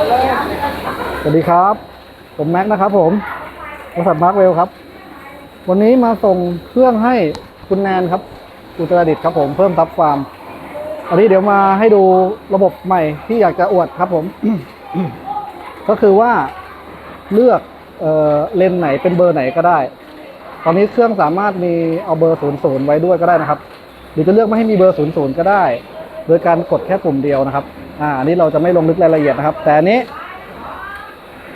สวัสดีครับ ผมแม็กซ์นะครับผมบริษัทมาร์คเวลครับ วันนี้มาส่งเครื่องให้คุณแนนครับอุตรดิตถ์ครับผมเพิ่มซับฟาร์มอันนี้เดี๋ยวมาให้ดูระบบใหม่ที่อยากจะอวดครับผม ก็คือว่าเลือกเออเลนไหนเป็นเบอร์ไหนก็ได้ ตอนนี้เครื่องสามารถมีเอาเบอร์ศูนย์ศูนย์ไว้ด้วยก็ได้นะครับ หรือจะเลือกไม่ให้มีเบอร์ศูนย์ศูนย์ก็ได้ โดยการกดแค่ปุ่มเดียวนะครับ อ่าอันนี้เราจะไม่ลงลึกรายละเอียดนะครับ แต่อันนี้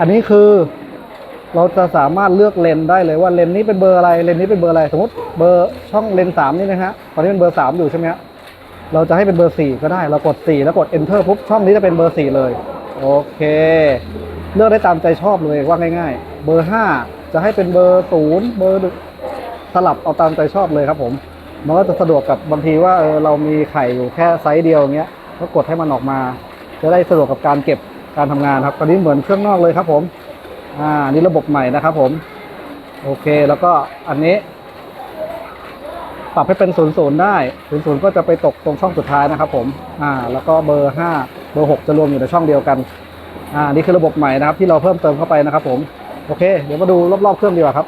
อันนี้คือเราจะสามารถเลือกเลนได้เลยว่าเลนนี้เป็นเบอร์อะไรเลนนี้เป็นเบอร์อะไรสมมติเบอร์ช่องเลนสามนี่นะฮะตอนนี้เป็นเบอร์สามอยู่ใช่ไหมฮะเราจะให้เป็นเบอร์สี่ก็ได้เรากดสี่แล้วกด enter ปุ๊บช่องนี้จะเป็นเบอร์สี่เลยโอเค เลือกได้ตามใจชอบเลยว่าง่าย ๆ เบอร์ห้าจะให้เป็นเบอร์ศูนย์เบอร์สลับเอาตามใจชอบเลยครับผมมันก็จะสะดวกกับบางทีว่าเออเรามีไข่อยู่แค่ไซส์เดียวอย่างเงี้ย ก็กดให้มันออกมา จะได้สะดวกกับการเก็บการทำงานครับตอนนี้เหมือนเครื่องนอกเลยครับผมอ่านี่ระบบใหม่นะครับผมโอเคแล้วก็อันนี้ ปรับให้เป็นศูนย์ศูนย์ได้ศูนย์ศูนย์ก็จะไปตกตรงช่องสุดท้ายนะครับ ผมอ่าแล้วก็เบอร์ห้าเบอร์หกจะรวมอยู่ในช่องเดียวกันอ่านี่คือระบบใหม่นะครับ ที่เราเพิ่มเติมเข้าไปนะครับ ผมโอเค เดี๋ยวมาดูรอบๆเครื่องดีกว่าครับ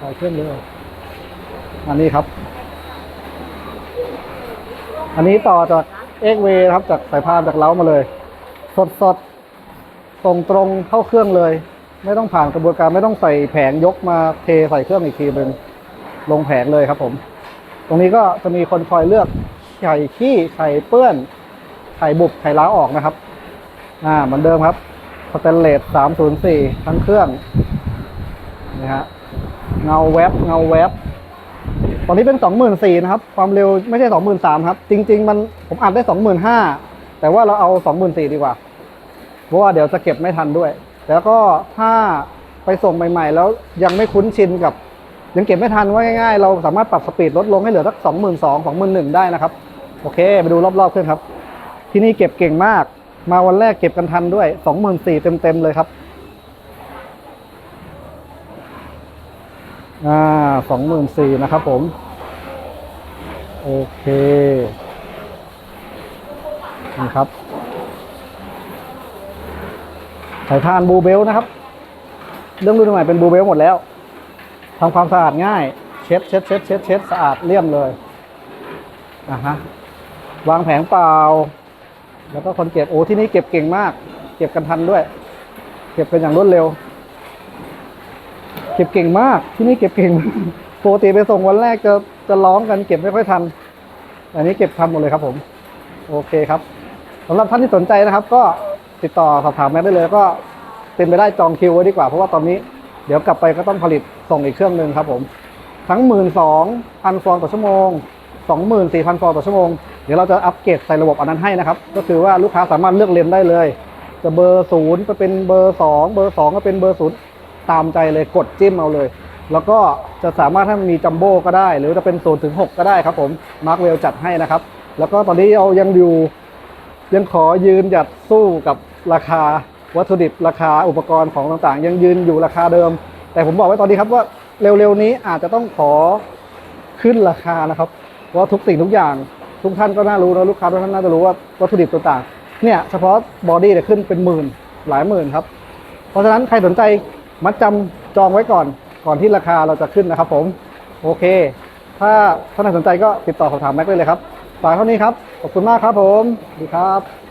ถ่เครื่องเลยอันนี้ครับ อันนี้ต่อจากเอ็กเวครับจากสายพานจากเล้ามาเลย สดสดตรงตรงเข้าเครื่องเลย ไม่ต้องผ่านกระบวนการไม่ต้องใส่แผงยกมาเทใส่เครื่องอีกทีเป็นงลงแผงเลยครับผม ตรงนี้ก็จะมีคนคอยเลือกไข่ขี้ไข่เปื้อนไข่บุบไข่ล้าออกนะครับ อ่าเหมือนเดิมครับสเตนเลส304ทั้งเครื่องนะฮะเงาแวบเงาแวบ ตอนนี้เป็น24,000นะครับ ความเร็วไม่ใช่23,000ครับ จริง ๆ มันผมอัดได้25,000แต่ว่าเราเอา24,000ดีกว่า เพราะว่าเดี๋ยวจะเก็บไม่ทันด้วย แล้วก็ถ้าไปส่งใหม่ ๆ แล้วยังไม่คุ้นชินกับ ยังเก็บไม่ทันว่าง่ายๆ เราสามารถปรับสปีดลดลงให้เหลือสัก22,000 21,000ได้นะครับ โอเค ไปดูรอบๆเครื่องครับ ที่นี่เก็บเก่งมาก มาวันแรกเก็บกันทันด้วย24,000เต็มๆเลยครับอ่าสองหมื่นสี่นะครับผม โอเคนี่ครับสายพานบูเบลนะครับ เรื่องรุ่นใหม่เป็นบูเบลหมดแล้วทำความสะอาดง่าย เช็ดเช็ดเช็ดเช็ดเช็ดสะอาดเลี่ยมเลยอะฮะวางแผงเปล่า แล้วก็คนเก็บโอ้ที่นี่เก็บเก่งมาก เก็บกันทันด้วย เก็บกันอย่างรวดเร็ว เก็บเก่งมากที่นี่เก็บเก่งมาก ปกติไปส่งวันแรกจะจะร้องกันเก็บไม่ค่อยทัน อันนี้เก็บทันหมดเลยครับผม โอเคครับสำหรับท่านที่สนใจนะครับ ก็ติดต่อสอบถามแม่ได้เลย ก็เป็นไปได้จองคิวไว้ดีกว่าเพราะว่าตอนนี้เดี๋ยวกลับไปก็ต้องผลิตส่งอีกเครื่องหนึ่งครับผม ทั้งหมื่นสองพันฟองต่อชั่วโมงสองหมื่นสี่พันฟองต่อชั่วโมง เดี๋ยวเราจะอัปเกรดใส่ระบบอันนั้นให้นะครับ ก็คือว่าลูกค้าสามารถเลือกเลนได้เลย จะเบอร์ศูนย์ไปเป็นเบอร์สองเบอร์สองก็เป็นเบอร์ศูนย์ตามใจเลยกดจิ้มเอาเลย แล้วก็จะสามารถถ้ามันมีจัมโบ้ก็ได้ หรือจะเป็นศูนถึงหกก็ได้ครับผมมาร์คเวลจัดให้นะครับ แล้วก็ตอนนี้เรายังอยู่ยังขอยืนหยัดสู้กับราคาวัตถุดิบราคาอุปกรณ์ของต่างๆ ยังยืนอยู่ราคาเดิม แต่ผมบอกไว้ตอนนี้ครับว่าเร็วๆนี้อาจจะต้องขอขึ้นราคานะครับ เพราะทุกสิ่งทุกอย่างทุกท่านก็น่ารู้นะลูกค้าทุกท่านน่าจะรู้ว่าวัตถุดิบต่างๆเนี่ยเฉพาะบอดี้เนี่ยขึ้นเป็นหมื่นหลายหมื่นครับ เพราะฉะนั้นใครสนใจมัดจำจองไว้ก่อน ก่อนที่ราคาเราจะขึ้นนะครับผม โอเค ถ้าท่านสนใจก็ติดต่อสอบถามแม็กได้เลยครับฝากเท่านี้ครับ ขอบคุณมากครับผมสวัสดีครับ